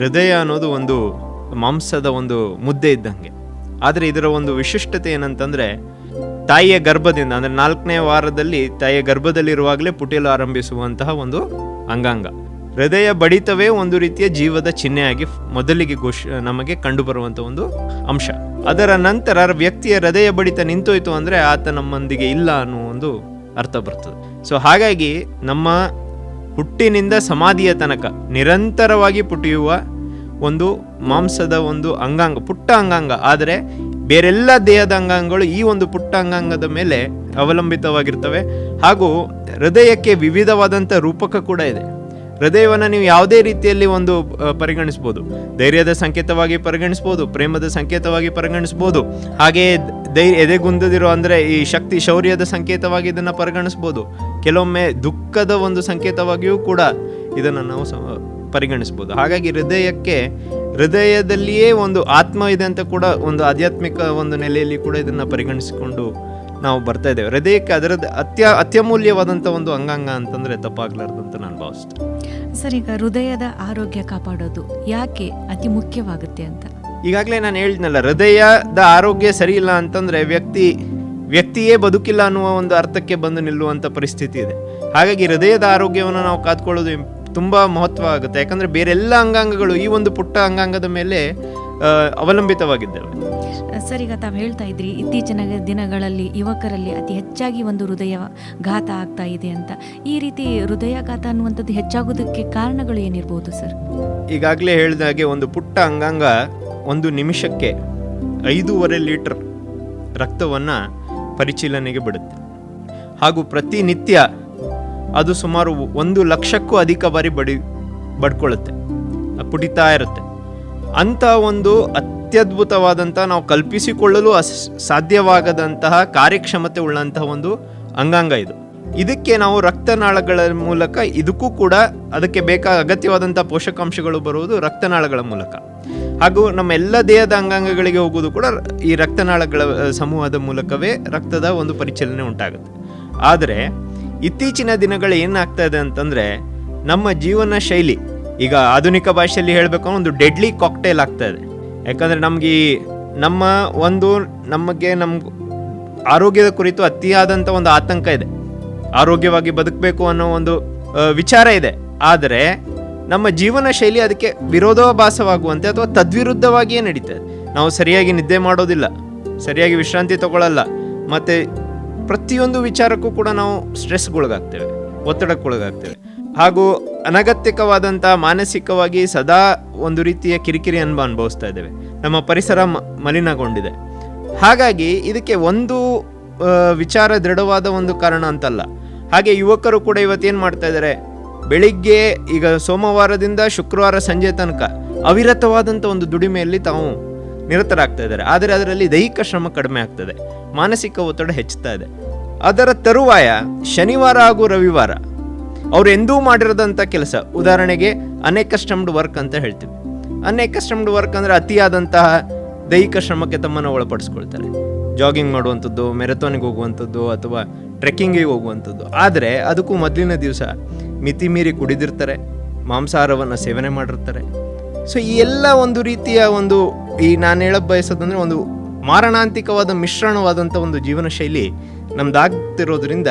ಹೃದಯ ಅನ್ನೋದು ಒಂದು ಮಾಂಸದ ಒಂದು ಮುದ್ದೆ ಇದ್ದಂಗೆ. ಆದರೆ ಇದರ ಒಂದು ವಿಶಿಷ್ಟತೆ ಏನಂತಂದರೆ, ತಾಯಿಯ ಗರ್ಭದಿಂದ, ಅಂದರೆ ನಾಲ್ಕನೇ ವಾರದಲ್ಲಿ ತಾಯಿಯ ಗರ್ಭದಲ್ಲಿರುವಾಗಲೇ ಪುಟಿಯಲು ಆರಂಭಿಸುವಂತಹ ಒಂದು ಅಂಗಾಂಗ. ಹೃದಯ ಬಡಿತವೇ ಒಂದು ರೀತಿಯ ಜೀವದ ಚಿಹ್ನೆಯಾಗಿ ಮೊದಲಿಗೆ ಘೋಷ, ನಮಗೆ ಕಂಡುಬರುವಂಥ ಒಂದು ಅಂಶ. ಅದರ ನಂತರ ವ್ಯಕ್ತಿಯ ಹೃದಯ ಬಡಿತ ನಿಂತೋಯ್ತು ಅಂದರೆ ಆತ ನಮ್ಮೊಂದಿಗೆ ಇಲ್ಲ ಅನ್ನೋ ಒಂದು ಅರ್ಥ ಬರ್ತದೆ. ಸೊ ಹಾಗಾಗಿ ನಮ್ಮ ಹುಟ್ಟಿನಿಂದ ಸಮಾಧಿಯ ತನಕ ನಿರಂತರವಾಗಿ ಪುಟಿಯುವ ಒಂದು ಮಾಂಸದ ಒಂದು ಅಂಗಾಂಗ, ಪುಟ್ಟ ಅಂಗಾಂಗ. ಆದರೆ ಬೇರೆಲ್ಲ ದೇಹದ ಅಂಗಾಂಗಗಳು ಈ ಒಂದು ಪುಟ್ಟ ಅಂಗಾಂಗದ ಮೇಲೆ ಅವಲಂಬಿತವಾಗಿರ್ತವೆ ಹಾಗೂ ಹೃದಯಕ್ಕೆ ವಿವಿಧವಾದಂಥ ರೂಪಕ ಕೂಡ ಇದೆ. ಹೃದಯವನ್ನು ನೀವು ಯಾವುದೇ ರೀತಿಯಲ್ಲಿ ಒಂದು ಪರಿಗಣಿಸ್ಬೋದು. ಧೈರ್ಯದ ಸಂಕೇತವಾಗಿ ಪರಿಗಣಿಸ್ಬೋದು, ಪ್ರೇಮದ ಸಂಕೇತವಾಗಿ ಪರಿಗಣಿಸ್ಬೋದು ಹಾಗೆಯೇ ಧೈರ್ಯ ಎದೆಗುಂದದಿರೋ ಅಂದರೆ ಈ ಶಕ್ತಿ ಶೌರ್ಯದ ಸಂಕೇತವಾಗಿ ಇದನ್ನು ಪರಿಗಣಿಸ್ಬೋದು. ಕೆಲವೊಮ್ಮೆ ದುಃಖದ ಒಂದು ಸಂಕೇತವಾಗಿಯೂ ಕೂಡ ಇದನ್ನು ನಾವು ಪರಿಗಣಿಸ್ಬೋದು. ಹಾಗಾಗಿ ಹೃದಯಕ್ಕೆ, ಹೃದಯದಲ್ಲಿಯೇ ಒಂದು ಆತ್ಮ ಇದೆ ಅಂತ ಕೂಡ ಒಂದು ಆಧ್ಯಾತ್ಮಿಕ ಒಂದು ನೆಲೆಯಲ್ಲಿ ಕೂಡ ಇದನ್ನು ಪರಿಗಣಿಸಿಕೊಂಡು ನಾವು ಬರ್ತಾ ಇದ್ದೇವೆ. ಹೃದಯಕ್ಕೆ ಅದರದ್ದು ಅತ್ಯ, ಅತ್ಯಮೂಲ್ಯವಾದಂಥ ಒಂದು ಅಂಗಾಂಗ ಅಂತಂದರೆ ತಪ್ಪಾಗ್ಲಾರ್ದು ಅಂತ ನಾನು ಭಾವಿಸ್ತೇನೆ. ಸರ್ ಈಗ ಹೃದಯದ ಆರೋಗ್ಯ ಕಾಪಾಡೋದು ಯಾಕೆ ಅತಿ ಮುಖ್ಯವಾಗುತ್ತೆ ಅಂತ? ಈಗಾಗಲೇ ನಾನು ಹೇಳಿದ್ನಲ್ಲ, ಹೃದಯದ ಆರೋಗ್ಯ ಸರಿ ಇಲ್ಲ ಅಂತಂದರೆ ವ್ಯಕ್ತಿ, ವ್ಯಕ್ತಿಯೇ ಬದುಕಿಲ್ಲ ಅನ್ನುವ ಒಂದು ಅರ್ಥಕ್ಕೆ ಬಂದು ನಿಲ್ಲುವಂಥ ಪರಿಸ್ಥಿತಿ ಇದೆ. ಹಾಗಾಗಿ ಹೃದಯದ ಆರೋಗ್ಯವನ್ನು ನಾವು ಕಾದ್ಕೊಳ್ಳೋದು ತುಂಬಾ ಮಹತ್ವ ಆಗುತ್ತೆ. ಯಾಕಂದರೆ ಬೇರೆಲ್ಲ ಅಂಗಾಂಗಗಳು, ಈ ಒಂದು ಪುಟ್ಟ ಅಂಗಾಂಗದ ಮೇಲೆ ಅವಲಂಬಿತವಾಗಿದ್ದಾವೆ ಸರ್ ಈಗ ತಾವು ಹೇಳ್ತಾ ಇದ್ರಿ ಇತ್ತೀಚಿನ ದಿನಗಳಲ್ಲಿ ಯುವಕರಲ್ಲಿ ಅತಿ ಹೆಚ್ಚಾಗಿ ಒಂದು ಹೃದಯ ಘಾತ ಆಗ್ತಾ ಇದೆ ಅಂತ. ಈ ರೀತಿ ಹೃದಯಾಘಾತ ಅನ್ನುವಂಥದ್ದು ಹೆಚ್ಚಾಗೋದಕ್ಕೆ ಕಾರಣಗಳು ಏನಿರ್ಬೋದು ಸರ್? ಈಗಾಗಲೇ ಹೇಳಿದ ಹಾಗೆ ಒಂದು ಪುಟ್ಟ ಅಂಗಾಂಗ ಒಂದು ನಿಮಿಷಕ್ಕೆ ಐದೂವರೆ ಲೀಟರ್ ರಕ್ತವನ್ನು ಪರಿಶೀಲನೆಗೆ ಬಿಡುತ್ತೆ. ಹಾಗೂ ಪ್ರತಿನಿತ್ಯ ಅದು ಸುಮಾರು ಒಂದು ಲಕ್ಷಕ್ಕೂ ಅಧಿಕ ಬಾರಿ ಬಡಿ ಬಡ್ಕೊಳ್ಳುತ್ತೆ ಪುಟಿತಾ ಇರುತ್ತೆ. ಅಂಥ ಒಂದು ಅತ್ಯದ್ಭುತವಾದಂಥ ನಾವು ಕಲ್ಪಿಸಿಕೊಳ್ಳಲು ಅಸ್, ಸಾಧ್ಯವಾಗದಂತಹ ಕಾರ್ಯಕ್ಷಮತೆ ಉಳ್ಳಂತಹ ಒಂದು ಅಂಗಾಂಗ ಇದು. ಇದಕ್ಕೆ ನಾವು ರಕ್ತನಾಳಗಳ ಮೂಲಕ ಇದಕ್ಕೂ ಕೂಡ ಅದಕ್ಕೆ ಬೇಕಾದ ಅಗತ್ಯವಾದಂಥ ಪೋಷಕಾಂಶಗಳು ಬರುವುದು ರಕ್ತನಾಳಗಳ ಮೂಲಕ. ಹಾಗೂ ನಮ್ಮ ಎಲ್ಲ ದೇಹದ ಅಂಗಾಂಗಗಳಿಗೆ ಹೋಗುವುದು ಕೂಡ ಈ ರಕ್ತನಾಳಗಳ ಸಮೂಹದ ಮೂಲಕವೇ ರಕ್ತದ ಒಂದು ಪರಿಚಲನೆ ಉಂಟಾಗುತ್ತೆ. ಆದರೆ ಇತ್ತೀಚಿನ ದಿನಗಳು ಏನಾಗ್ತಾ ಇದೆ ಅಂತಂದರೆ ನಮ್ಮ ಜೀವನ ಶೈಲಿ ಈಗ ಆಧುನಿಕ ಭಾಷೆಯಲ್ಲಿ ಹೇಳಬೇಕು ಒಂದು ಡೆಡ್ಲಿ ಕಾಕ್ಟೇಲ್ ಆಗ್ತಾ ಇದೆ ಯಾಕಂದರೆ ನಮಗೆ ಈ ನಮ್ಮ ಒಂದು ನಮಗೆ ನಮ್ಮ ಆರೋಗ್ಯದ ಕುರಿತು ಅತಿಯಾದಂಥ ಒಂದು ಆತಂಕ ಇದೆ. ಆರೋಗ್ಯವಾಗಿ ಬದುಕಬೇಕು ಅನ್ನೋ ಒಂದು ವಿಚಾರ ಇದೆ. ಆದರೆ ನಮ್ಮ ಜೀವನ ಶೈಲಿ ಅದಕ್ಕೆ ವಿರೋಧಾಭಾಸವಾಗುವಂತೆ ಅಥವಾ ತದ್ವಿರುದ್ಧವಾಗಿಯೇ ನಡೀತದೆ. ನಾವು ಸರಿಯಾಗಿ ನಿದ್ದೆ ಮಾಡೋದಿಲ್ಲ, ಸರಿಯಾಗಿ ವಿಶ್ರಾಂತಿ ತಗೊಳ್ಳಲ್ಲ ಮತ್ತು ಪ್ರತಿಯೊಂದು ವಿಚಾರಕ್ಕೂ ಕೂಡ ನಾವು ಸ್ಟ್ರೆಸ್ಗೊಳಗಾಗ್ತೇವೆ ಒತ್ತಡಕ್ಕೊಳಗಾಗ್ತೇವೆ. ಹಾಗೂ ಅನಗತ್ಯಕವಾದಂಥ ಮಾನಸಿಕವಾಗಿ ಸದಾ ಒಂದು ರೀತಿಯ ಕಿರಿಕಿರಿ ಅನುಭವ ಅನುಭವಿಸ್ತಾ ಇದ್ದೇವೆ. ನಮ್ಮ ಪರಿಸರ ಮಲಿನಗೊಂಡಿದೆ. ಹಾಗಾಗಿ ಇದಕ್ಕೆ ಒಂದು ವಿಚಾರ ದೃಢವಾದ ಒಂದು ಕಾರಣ ಅಂತಲ್ಲ. ಹಾಗೆ ಯುವಕರು ಕೂಡ ಇವತ್ತೇನು ಮಾಡ್ತಾ ಇದ್ದಾರೆ? ಬೆಳಿಗ್ಗೆ ಈಗ ಸೋಮವಾರದಿಂದ ಶುಕ್ರವಾರ ಸಂಜೆ ತನಕ ಅವಿರತವಾದಂಥ ಒಂದು ದುಡಿಮೆಯಲ್ಲಿ ತಾವು ನಿರತರಾಗ್ತಾ ಇದ್ದಾರೆ. ಆದರೆ ಅದರಲ್ಲಿ ದೈಹಿಕ ಶ್ರಮ ಕಡಿಮೆ ಆಗ್ತದೆ. ಮಾನಸಿಕ ಒತ್ತಡ ಹೆಚ್ಚುತ್ತಾ ಇದೆ. ಅದರ ತರುವಾಯ ಶನಿವಾರ ಹಾಗೂ ರವಿವಾರ ಅವ್ರು ಎಂದೂ ಮಾಡಿರೋದಂಥ ಕೆಲಸ. ಉದಾಹರಣೆಗೆ ಅನ್ಎಕಸ್ಟಮ್ಡ್ ವರ್ಕ್ ಅಂತ ಹೇಳ್ತೀವಿ. ಅನ್ಎಕಸ್ಟಮ್ಡ್ ವರ್ಕ್ ಅಂದರೆ ಅತಿಯಾದಂತಹ ದೈಹಿಕ ಶ್ರಮಕ್ಕೆ ತಮ್ಮನ್ನು ಒಳಪಡಿಸ್ಕೊಳ್ತಾರೆ. ಜಾಗಿಂಗ್ ಮಾಡುವಂಥದ್ದು ಮೆರಥಾನಿಗೆ ಹೋಗುವಂಥದ್ದು ಅಥವಾ ಟ್ರೆಕ್ಕಿಂಗಿಗೆ ಹೋಗುವಂಥದ್ದು. ಆದರೆ ಅದಕ್ಕೂ ಮೊದಲಿನ ದಿವಸ ಮಿತಿ ಮೀರಿ ಕುಡಿದಿರ್ತಾರೆ, ಮಾಂಸಾಹಾರವನ್ನು ಸೇವನೆ ಮಾಡಿರ್ತಾರೆ. ಸೊ ಈ ಎಲ್ಲ ಒಂದು ರೀತಿಯ ಒಂದು, ಈ ನಾನು ಹೇಳ ಬಯಸೋದಂದರೆ ಒಂದು ಮಾರಣಾಂತಿಕವಾದ ಮಿಶ್ರಣವಾದಂಥ ಒಂದು ಜೀವನ ಶೈಲಿ ನಮ್ದಾಗ್ತಿರೋದ್ರಿಂದ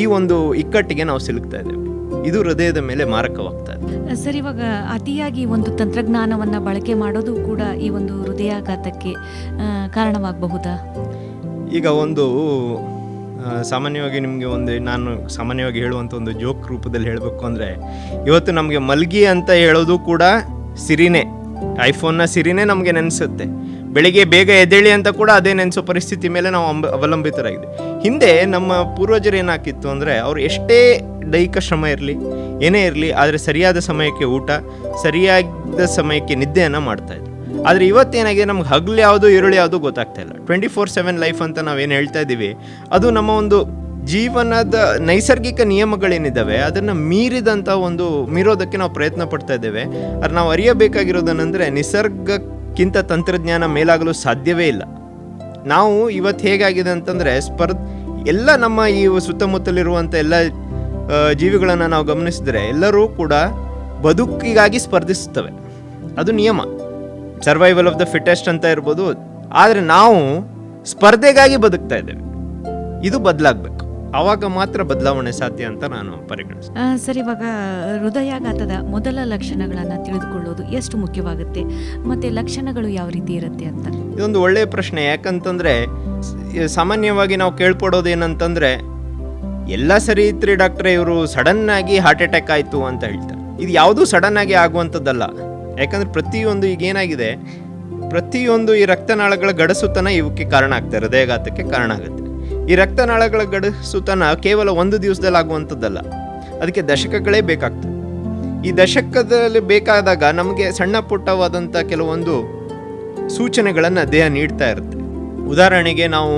ಈ ಒಂದು ಇಕ್ಕಟ್ಟಿಗೆ ನಾವು ಸಿಲುಕ್ತಾ ಇದ್ದೇವೆ. ಇದು ಹೃದಯದ ಮೇಲೆ ಮಾರಕವಾಗ್ತಾ ಇದೆ. ಸರ್ ಇವಾಗ ಅತಿಯಾಗಿ ಒಂದು ತಂತ್ರಜ್ಞಾನವನ್ನು ಬಳಕೆ ಮಾಡೋದು ಕೂಡ ಈ ಒಂದು ಹೃದಯಾಘಾತಕ್ಕೆ ಕಾರಣವಾಗಬಹುದಾ? ಈಗ ಒಂದು ಸಾಮಾನ್ಯವಾಗಿ ನಿಮಗೆ ಒಂದು ನಾನು ಸಾಮಾನ್ಯವಾಗಿ ಹೇಳುವಂಥ ಒಂದು ಜೋಕ್ ರೂಪದಲ್ಲಿ ಹೇಳಬೇಕು ಅಂದರೆ ಇವತ್ತು ನಮಗೆ ಮಲ್ಗಿ ಅಂತ ಹೇಳೋದು ಕೂಡ ಸಿರಿನೇ. ಐಫೋನ್ನ ಸಿರಿನೇ ನಮಗೆ ನೆನೆಸುತ್ತೆ. ಬೆಳಿಗ್ಗೆ ಬೇಗ ಎದ್ದೇಳಿ ಅಂತ ಕೂಡ ಅದೇ ನೆನೆಸೋ ಪರಿಸ್ಥಿತಿ ಮೇಲೆ ನಾವು ಅಂಬ ಅವಲಂಬಿತರಾಗಿದೆ. ಹಿಂದೆ ನಮ್ಮ ಪೂರ್ವಜರು ಏನಾಕಿತ್ತು ಅಂದರೆ ಅವ್ರು ಎಷ್ಟೇ ದೈಹಿಕ ಶ್ರಮ ಇರಲಿ, ಏನೇ ಇರಲಿ, ಆದರೆ ಸರಿಯಾದ ಸಮಯಕ್ಕೆ ಊಟ, ಸರಿಯಾದ ಸಮಯಕ್ಕೆ ನಿದ್ದೆಯನ್ನು ಮಾಡ್ತಾಯಿದ್ರು ಆದರೆ ಇವತ್ತೇನಾಗಿದೆ, ನಮ್ಗೆ ಹಗಲು ಯಾವುದು, ಈರುಳ್ಳಿ ಯಾವುದು ಗೊತ್ತಾಗ್ತಾ ಇಲ್ಲ. ಟ್ವೆಂಟಿ ಫೋರ್ ಸೆವೆನ್ ಲೈಫ್ ಅಂತ ನಾವೇನು ಹೇಳ್ತಾ ಇದ್ದೀವಿ, ಅದು ನಮ್ಮ ಒಂದು ಜೀವನದ ನೈಸರ್ಗಿಕ ನಿಯಮಗಳೇನಿದ್ದಾವೆ, ಅದನ್ನು ಮೀರಿದಂಥ ಒಂದು ಮೀರೋದಕ್ಕೆ ನಾವು ಪ್ರಯತ್ನ ಪಡ್ತಾ ಇದ್ದೇವೆ. ಆದರೆ ನಾವು ಅರಿಯಬೇಕಾಗಿರೋದನ್ನೆಂದರೆ ನಿಸರ್ಗಕ್ಕಿಂತ ತಂತ್ರಜ್ಞಾನ ಮೇಲಾಗಲು ಸಾಧ್ಯವೇ ಇಲ್ಲ. ನಾವು ಇವತ್ತು ಹೇಗಾಗಿದೆ ಅಂತಂದರೆ ಸ್ಪರ್ಧ ಎಲ್ಲ ನಮ್ಮ ಈ ಸುತ್ತಮುತ್ತಲಿರುವಂಥ ಎಲ್ಲ ಜೀವಿಗಳನ್ನು ನಾವು ಗಮನಿಸಿದರೆ ಎಲ್ಲರೂ ಕೂಡ ಬದುಕಿಗಾಗಿ ಸ್ಪರ್ಧಿಸುತ್ತವೆ. ಅದು ನಿಯಮ. ಸರ್ವೈವಲ್ ಆಫ್ ದ ಫಿಟೆಸ್ಟ್ ಅಂತ ಇರ್ಬೋದು. ಆದರೆ ನಾವು ಸ್ಪರ್ಧೆಗಾಗಿ ಬದುಕ್ತಾ ಇದ್ದೇವೆ. ಇದು ಬದಲಾಗಬೇಕು. ಆವಾಗ ಮಾತ್ರ ಬದಲಾವಣೆ ಸಾಧ್ಯ ಅಂತ ನಾನು ಪರಿಗಣಿಸ್ತೀನಿ. ಸರಿ ಇವಾಗ ಹೃದಯಾಘಾತದ ಮೊದಲ ಲಕ್ಷಣಗಳನ್ನು ತಿಳಿದುಕೊಳ್ಳೋದು ಎಷ್ಟು ಮುಖ್ಯವಾಗುತ್ತೆ? ಮತ್ತು ಲಕ್ಷಣಗಳು ಯಾವ ರೀತಿ ಇರುತ್ತೆ ಅಂತ? ಇದೊಂದು ಒಳ್ಳೆಯ ಪ್ರಶ್ನೆ. ಯಾಕಂತಂದ್ರೆ ಸಾಮಾನ್ಯವಾಗಿ ನಾವು ಕೇಳ್ಪಡೋದು ಏನಂತಂದ್ರೆ ಎಲ್ಲ ಸರಿ ಇತ್ರಿ ಡಾಕ್ಟ್ರೆ ಇವರು ಸಡನ್ ಆಗಿ ಹಾರ್ಟ್ ಅಟ್ಯಾಕ್ ಆಯಿತು ಅಂತ ಹೇಳ್ತಾರೆ. ಇದು ಯಾವುದೂ ಸಡನ್ ಆಗಿ ಆಗುವಂಥದ್ದಲ್ಲ. ಯಾಕಂದ್ರೆ ಪ್ರತಿಯೊಂದು ಈಗ ಏನಾಗಿದೆ ಪ್ರತಿಯೊಂದು ಈ ರಕ್ತನಾಳಗಳ ಗಡಸುತನ ಇವಕ್ಕೆ ಕಾರಣ ಆಗ್ತದೆ ಹೃದಯಾಘಾತಕ್ಕೆ ಕಾರಣ ಆಗುತ್ತೆ. ಈ ರಕ್ತನಾಳಗಳ ಗಡಸುತನ ಕೇವಲ ಒಂದು ದಿವಸದಲ್ಲಿ ಆಗುವಂಥದ್ದಲ್ಲ ಅದಕ್ಕೆ ದಶಕಗಳೇ ಬೇಕಾಗ್ತದೆ. ಈ ದಶಕದಲ್ಲಿ ಬೇಕಾದಾಗ ನಮಗೆ ಸಣ್ಣ ಪುಟ್ಟವಾದಂಥ ಕೆಲವೊಂದು ಸೂಚನೆಗಳನ್ನು ದೇಹ ನೀಡ್ತಾ ಇರುತ್ತೆ. ಉದಾಹರಣೆಗೆ ನಾವು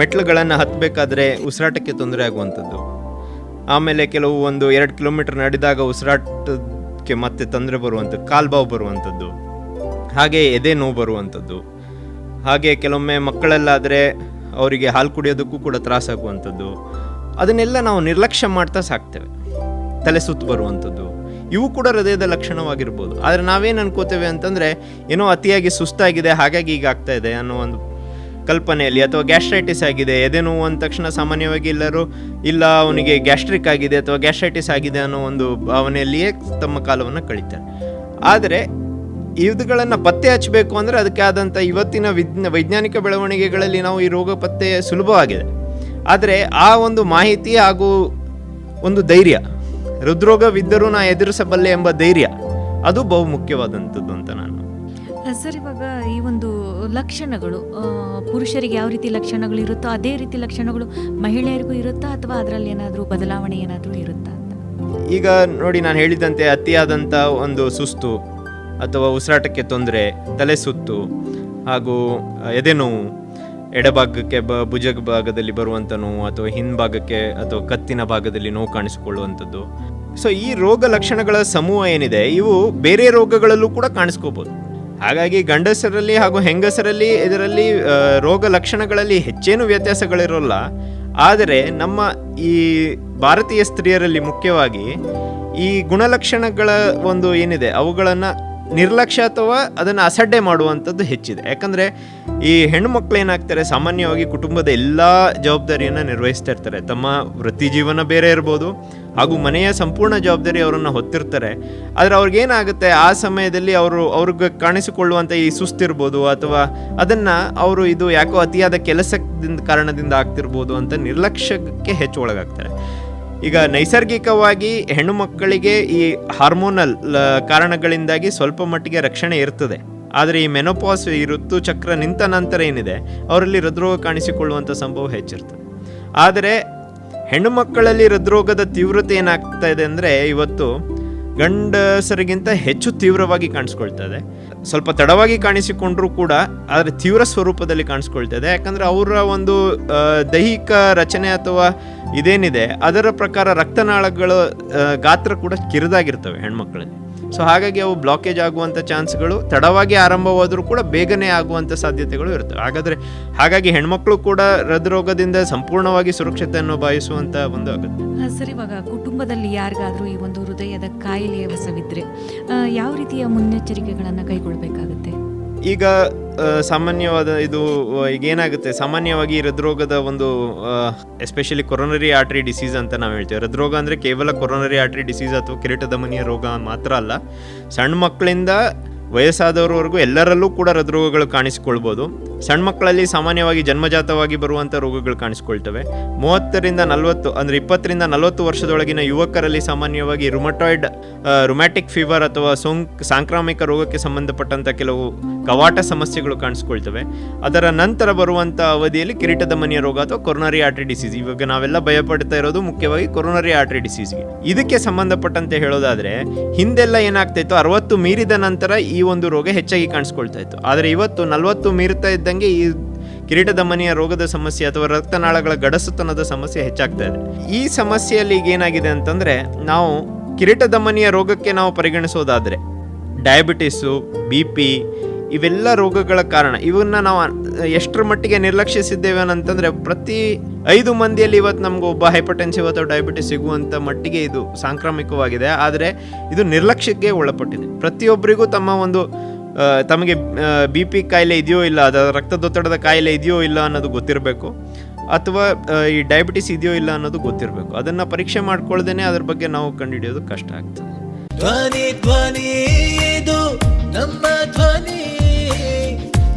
ಮೆಟ್ಲುಗಳನ್ನು ಹತ್ತಬೇಕಾದ್ರೆ ಉಸಿರಾಟಕ್ಕೆ ತೊಂದರೆ ಆಗುವಂಥದ್ದು. ಆಮೇಲೆ ಕೆಲವು ಒಂದು ಎರಡು ಕಿಲೋಮೀಟರ್ ನಡೆದಾಗ ಉಸಿರಾಟಕ್ಕೆ ಮತ್ತೆ ತೊಂದರೆ ಬರುವಂಥದ್ದು ಕಾಲ್ಬಾವು ಬರುವಂಥದ್ದು, ಹಾಗೆ ಎದೆ ನೋವು ಬರುವಂಥದ್ದು. ಹಾಗೆ ಕೆಲವೊಮ್ಮೆ ಮಕ್ಕಳಲ್ಲಾದರೆ ಅವರಿಗೆ ಹಾಲು ಕುಡಿಯೋದಕ್ಕೂ ಕೂಡ ತ್ರಾಸಾಗುವಂಥದ್ದು ಅದನ್ನೆಲ್ಲ ನಾವು ನಿರ್ಲಕ್ಷ್ಯ ಮಾಡ್ತಾ ಸಾಕ್ತೇವೆ. ತಲೆ ಸುತ್ತು ಬರುವಂಥದ್ದು. ಇವು ಕೂಡ ಹೃದಯದ ಲಕ್ಷಣವಾಗಿರ್ಬೋದು. ಆದರೆ ನಾವೇನು ಅನ್ಕೋತೇವೆ ಅಂತಂದರೆ, ಏನೋ ಅತಿಯಾಗಿ ಸುಸ್ತಾಗಿದೆ, ಹಾಗಾಗಿ ಈಗ ಆಗ್ತಾ ಇದೆ ಅನ್ನೋ ಒಂದು ಕಲ್ಪನೆಯಲ್ಲಿ ಅಥವಾ ಗ್ಯಾಸ್ಟ್ರೈಟಿಸ್ ಆಗಿದೆ, ಎದೆ ನೋವು ಅಂದ ತಕ್ಷಣ ಸಾಮಾನ್ಯವಾಗಿ ಎಲ್ಲರೂ, ಇಲ್ಲ ಅವನಿಗೆ ಗ್ಯಾಸ್ಟ್ರಿಕ್ ಆಗಿದೆ ಅಥವಾ ಗ್ಯಾಸ್ಟ್ರೈಟಿಸ್ ಆಗಿದೆ ಅನ್ನೋ ಒಂದು ಭಾವನೆಯಲ್ಲಿಯೇ ತಮ್ಮ ಕಾಲವನ್ನು ಕಳೀತಾರೆ. ಆದರೆ ಇವುಗಳನ್ನು ಪತ್ತೆ ಹಚ್ಚಬೇಕು ಅಂದರೆ ಅದಕ್ಕೆ ಆದಂಥ ಇವತ್ತಿನ ವಿಜ್ಞ ವೈಜ್ಞಾನಿಕ ಬೆಳವಣಿಗೆಗಳಲ್ಲಿ ನಾವು ಈ ರೋಗ ಪತ್ತೆ ಸುಲಭವಾಗಿದೆ. ಆದರೆ ಆ ಒಂದು ಮಾಹಿತಿ ಹಾಗೂ ಒಂದು ಧೈರ್ಯ ಹೃದ್ರೋಗವಿದ್ದರೂ ನಾ ಎದುರಿಸಬಲ್ಲೆ ಎಂಬ ಧೈರ್ಯ ಅದು ಬಹು ಮುಖ್ಯವಾದಂಥದ್ದು ಅಂತ ನಾನು ಸರ್ ಇವಾಗ ಈ ಒಂದು ಲಕ್ಷಣಗಳು ಪುರುಷರಿಗೆ ಯಾವ ರೀತಿ ಲಕ್ಷಣಗಳು ಇರುತ್ತೋ ಅದೇ ರೀತಿ ಲಕ್ಷಣಗಳು ಮಹಿಳೆಯರಿಗೂ ಇರುತ್ತಾ ಅಥವಾ ಅದರಲ್ಲಿ ಏನಾದರೂ ಬದಲಾವಣೆ ಏನಾದರೂ ಇರುತ್ತಾ ಅಂತ? ಈಗ ನೋಡಿ ನಾನು ಹೇಳಿದಂತೆ ಅತಿಯಾದಂಥ ಒಂದು ಸುಸ್ತು ಅಥವಾ ಉಸಿರಾಟಕ್ಕೆ ತೊಂದರೆ, ತಲೆ ಸುತ್ತು ಹಾಗೂ ಎದೆ ನೋವು, ಎಡಭಾಗಕ್ಕೆ ಬ ಭುಜ ಭಾಗದಲ್ಲಿ ಬರುವಂಥ ನೋವು ಅಥವಾ ಹಿಂಭಾಗಕ್ಕೆ ಅಥವಾ ಕತ್ತಿನ ಭಾಗದಲ್ಲಿ ನೋವು ಕಾಣಿಸಿಕೊಳ್ಳುವಂಥದ್ದು. ಸೊ ಈ ರೋಗ ಲಕ್ಷಣಗಳ ಸಮೂಹ ಏನಿದೆ, ಇವು ಬೇರೆ ರೋಗಗಳಲ್ಲೂ ಕೂಡ ಕಾಣಿಸ್ಕೋಬೋದು. ಹಾಗಾಗಿ ಗಂಡಸರಲ್ಲಿ ಹಾಗೂ ಹೆಂಗಸರಲ್ಲಿ ಇದರಲ್ಲಿ ರೋಗ ಲಕ್ಷಣಗಳಲ್ಲಿ ಹೆಚ್ಚೇನು ವ್ಯತ್ಯಾಸಗಳಿರೋಲ್ಲ. ಆದರೆ ನಮ್ಮ ಈ ಭಾರತೀಯ ಸ್ತ್ರೀಯರಲ್ಲಿ ಮುಖ್ಯವಾಗಿ ಈ ಗುಣಲಕ್ಷಣಗಳ ಒಂದು ಏನಿದೆ, ಅವುಗಳನ್ನು ನಿರ್ಲಕ್ಷ್ಯ ಅಥವಾ ಅದನ್ನು ಅಸಡ್ಡೆ ಮಾಡುವಂಥದ್ದು ಹೆಚ್ಚಿದೆ. ಯಾಕಂದರೆ ಈ ಹೆಣ್ಣು ಮಕ್ಕಳು ಏನಾಗ್ತಾರೆ, ಸಾಮಾನ್ಯವಾಗಿ ಕುಟುಂಬದ ಎಲ್ಲ ಜವಾಬ್ದಾರಿಯನ್ನು ನಿರ್ವಹಿಸ್ತಾ ಇರ್ತಾರೆ. ತಮ್ಮ ವೃತ್ತಿ ಜೀವನ ಬೇರೆ ಇರ್ಬೋದು, ಹಾಗೂ ಮನೆಯ ಸಂಪೂರ್ಣ ಜವಾಬ್ದಾರಿ ಅವರನ್ನು ಹೊತ್ತಿರ್ತಾರೆ. ಆದರೆ ಅವ್ರಿಗೇನಾಗುತ್ತೆ, ಆ ಸಮಯದಲ್ಲಿ ಅವರು, ಅವ್ರಿಗೆ ಕಾಣಿಸಿಕೊಳ್ಳುವಂಥ ಈ ಸುಸ್ತಿರ್ಬೋದು, ಅಥವಾ ಅದನ್ನು ಅವರು ಇದು ಯಾಕೋ ಅತಿಯಾದ ಕೆಲಸದಿಂದ, ಕಾರಣದಿಂದ ಆಗ್ತಿರ್ಬೋದು ಅಂತ ನಿರ್ಲಕ್ಷ್ಯಕ್ಕೆ ಹೆಚ್ಚು ಒಳಗಾಗ್ತಾರೆ. ಈಗ ನೈಸರ್ಗಿಕವಾಗಿ ಹೆಣ್ಣು ಮಕ್ಕಳಿಗೆ ಈ ಹಾರ್ಮೋನಲ್ ಕಾರಣಗಳಿಂದಾಗಿ ಸ್ವಲ್ಪ ಮಟ್ಟಿಗೆ ರಕ್ಷಣೆ ಇರ್ತದೆ. ಆದರೆ ಈ ಮೆನೋಪಾಸ್ ಈ ಋತು ಚಕ್ರ ನಿಂತ ನಂತರ ಏನಿದೆ? ಅವರಲ್ಲಿ ಹೃದ್ರೋಗ ಕಾಣಿಸಿಕೊಳ್ಳುವಂಥ ಸಂಭವ ಹೆಚ್ಚಿರ್ತದೆ. ಆದರೆ ಹೆಣ್ಣು ಮಕ್ಕಳಲ್ಲಿ ಹೃದ್ರೋಗದ ತೀವ್ರತೆ ಏನಾಗ್ತಾ ಇದೆ ಅಂದರೆ ಇವತ್ತು ಗಂಡಸರಿಗಿಂತ ಹೆಚ್ಚು ತೀವ್ರವಾಗಿ ಕಾಣಿಸ್ಕೊಳ್ತಾ ಇದೆ ಸ್ವಲ್ಪ ತಡವಾಗಿ ಕಾಣಿಸಿಕೊಂಡ್ರೂ ಕೂಡ ಆದರೆ ತೀವ್ರ ಸ್ವರೂಪದಲ್ಲಿ ಕಾಣಿಸ್ಕೊಳ್ತಾ ಇದೆ ಯಾಕಂದರೆ ಅವರ ಒಂದು ದೈಹಿಕ ರಚನೆ ಅಥವಾ ಇದೇನಿದೆ ಅದರ ಪ್ರಕಾರ ರಕ್ತನಾಳಗಳ ಗಾತ್ರ ಕೂಡ ಕಿರಿದಾಗಿರ್ತವೆ ಹೆಣ್ಮಕ್ಳಲ್ಲಿ. ಸೊ ಹಾಗಾಗಿ ಅವು ಬ್ಲಾಕೇಜ್ ಆಗುವಂಥ ಚಾನ್ಸ್ಗಳು ತಡವಾಗಿ ಆರಂಭವಾದರೂ ಕೂಡ ಬೇಗನೆ ಆಗುವಂಥ ಸಾಧ್ಯತೆಗಳು ಇರ್ತವೆ ಹಾಗಾದರೆ ಹಾಗಾಗಿ ಹೆಣ್ಮಕ್ಳು ಕೂಡ ಹೃದ್ರೋಗದಿಂದ ಸಂಪೂರ್ಣವಾಗಿ ಸುರಕ್ಷತೆಯನ್ನು ಭಾವಿಸುವಂಥ ಒಂದು ಅಗತ್ಯ. ಸರ್ ಇವಾಗ ಕುಟುಂಬದಲ್ಲಿ ಯಾರಿಗಾದರೂ ಈ ಒಂದು ಹೃದಯದ ಕಾಯಿಲೆಯ ವಸವಿದ್ರೆ ಯಾವ ರೀತಿಯ ಮುನ್ನೆಚ್ಚರಿಕೆಗಳನ್ನು ಕೈಗೊಳ್ಳಬೇಕಾಗುತ್ತೆ ಈಗ ಸಾಮಾನ್ಯವಾದ ಇದು ಈಗ ಏನಾಗುತ್ತೆ? ಸಾಮಾನ್ಯವಾಗಿ ಹೃದ್ರೋಗದ ಒಂದು ಎಸ್ಪೆಷಲಿ ಕೊರೋನರಿ ಆರ್ಟ್ರಿ ಡಿಸೀಸ್ ಅಂತ ನಾವು ಹೇಳ್ತೀವಿ. ಹೃದ್ರೋಗ ಅಂದರೆ ಕೇವಲ ಕೊರೋನರಿ ಆರ್ಟ್ರಿ ಡಿಸೀಸ್ ಅಥವಾ ಕಿರೀಟಧಮನಿಯ ರೋಗ ಮಾತ್ರ ಅಲ್ಲ. ಸಣ್ಣ ಮಕ್ಕಳಿಂದ ವಯಸ್ಸಾದವರವರೆಗೂ ಎಲ್ಲರಲ್ಲೂ ಕೂಡ ಹೃದ್ರೋಗಗಳು ಕಾಣಿಸಿಕೊಳ್ಬೋದು. ಸಣ್ಣ ಮಕ್ಕಳಲ್ಲಿ ಸಾಮಾನ್ಯವಾಗಿ ಜನ್ಮಜಾತವಾಗಿ ಬರುವಂಥ ರೋಗಗಳು ಕಾಣಿಸ್ಕೊಳ್ತವೆ. ಮೂವತ್ತರಿಂದ ನಲವತ್ತು ಅಂದರೆ ಇಪ್ಪತ್ತರಿಂದ ನಲವತ್ತು ವರ್ಷದೊಳಗಿನ ಯುವಕರಲ್ಲಿ ಸಾಮಾನ್ಯವಾಗಿ ರುಮಟಾಯ್ಡ್ ರುಮ್ಯಾಟಿಕ್ ಫೀವರ್ ಅಥವಾ ಸೋಂಕ್, ಸಾಂಕ್ರಾಮಿಕ ರೋಗಕ್ಕೆ ಸಂಬಂಧಪಟ್ಟಂಥ ಕೆಲವು ಕವಾಟ ಸಮಸ್ಯೆಗಳು ಕಾಣಿಸ್ಕೊಳ್ತವೆ. ಅದರ ನಂತರ ಬರುವಂಥ ಅವಧಿಯಲ್ಲಿ ಕಿರೀಟದ ಮನೆಯ ರೋಗ ಅಥವಾ ಕೊರೋನರಿ ಆರ್ಟ್ರಿ ಡಿಸೀಸ್ ಇವಾಗ ನಾವೆಲ್ಲ ಭಯಪಡ್ತಾ ಇರೋದು ಮುಖ್ಯವಾಗಿ ಕೊರೋನರಿ ಆರ್ಟ್ರಿ ಡಿಸೀಸ್ಗೆ ಇದಕ್ಕೆ ಸಂಬಂಧಪಟ್ಟಂತೆ ಹೇಳೋದಾದರೆ, ಹಿಂದೆಲ್ಲ ಏನಾಗ್ತಾ ಇತ್ತು? ಅರವತ್ತು ಮೀರಿದ ನಂತರ ಒಂದು ರೋಗ ಹೆಚ್ಚಾಗಿ ಕಾಣಿಸ್ಕೊಳ್ತಾ ಇತ್ತು. ಆದರೆ ಇವತ್ತು ನಲವತ್ತು ಮೀರುತ್ತಾ ಇದ್ದಂಗೆ ಈ ಕಿರೀಟಧಮನಿಯ ರೋಗದ ಸಮಸ್ಯೆ ಅಥವಾ ರಕ್ತನಾಳಗಳ ಗಡಸುತನದ ಸಮಸ್ಯೆ ಹೆಚ್ಚಾಗ್ತಾ ಇದೆ. ಈ ಸಮಸ್ಯೆಯಲ್ಲಿ ಈಗ ಏನಾಗಿದೆ ಅಂತಂದ್ರೆ ನಾವು ಕಿರೀಟಧಮನಿಯ ರೋಗಕ್ಕೆ ನಾವು ಪರಿಗಣಿಸೋದಾದರೆ ಡಯಾಬಿಟಿಸು ಬಿ ಪಿ ಇವೆಲ್ಲ ರೋಗಗಳ ಕಾರಣ. ಇವನ್ನ ನಾವು ಎಷ್ಟರ ಮಟ್ಟಿಗೆ ನಿರ್ಲಕ್ಷಿಸಿದ್ದೇವೆ ಅಂತಂದ್ರೆ ಪ್ರತಿ ಐದು ಮಂದಿಯಲ್ಲಿ ಇವತ್ತು ನಮ್ಗೆ ಒಬ್ಬ ಹೈಪರ್ಟೆನ್ಸಿವ್ ಅಥವಾ ಡಯಾಬಿಟಿಸ್ ಸಿಗುವಂಥ ಮಟ್ಟಿಗೆ ಇದು ಸಾಂಕ್ರಾಮಿಕವಾಗಿದೆ. ಆದರೆ ಇದು ನಿರ್ಲಕ್ಷ್ಯಕ್ಕೆ ಒಳಪಟ್ಟಿದೆ. ಪ್ರತಿಯೊಬ್ಬರಿಗೂ ತಮ್ಮ ಒಂದು ತಮಗೆ ಬಿ ಪಿ ಕಾಯಿಲೆ ಇದೆಯೋ ಇಲ್ಲ, ಅದು ರಕ್ತದೊತ್ತಡದ ಕಾಯಿಲೆ ಇದೆಯೋ ಇಲ್ಲ ಅನ್ನೋದು ಗೊತ್ತಿರಬೇಕು. ಅಥವಾ ಈ ಡಯಾಬಿಟಿಸ್ ಇದೆಯೋ ಇಲ್ಲ ಅನ್ನೋದು ಗೊತ್ತಿರಬೇಕು. ಅದನ್ನು ಪರೀಕ್ಷೆ ಮಾಡ್ಕೊಳ್ದೇನೆ ಅದ್ರ ಬಗ್ಗೆ ನಾವು ಕಂಡುಹಿಡಿಯೋದು ಕಷ್ಟ ಆಗ್ತದೆ. ನಮ್ಮ ಧ್ವನಿ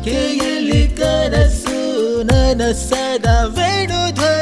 ಕೇಳಿ ಕನಸು ನನಸದ ವೇಣು ಧ್ವನಿ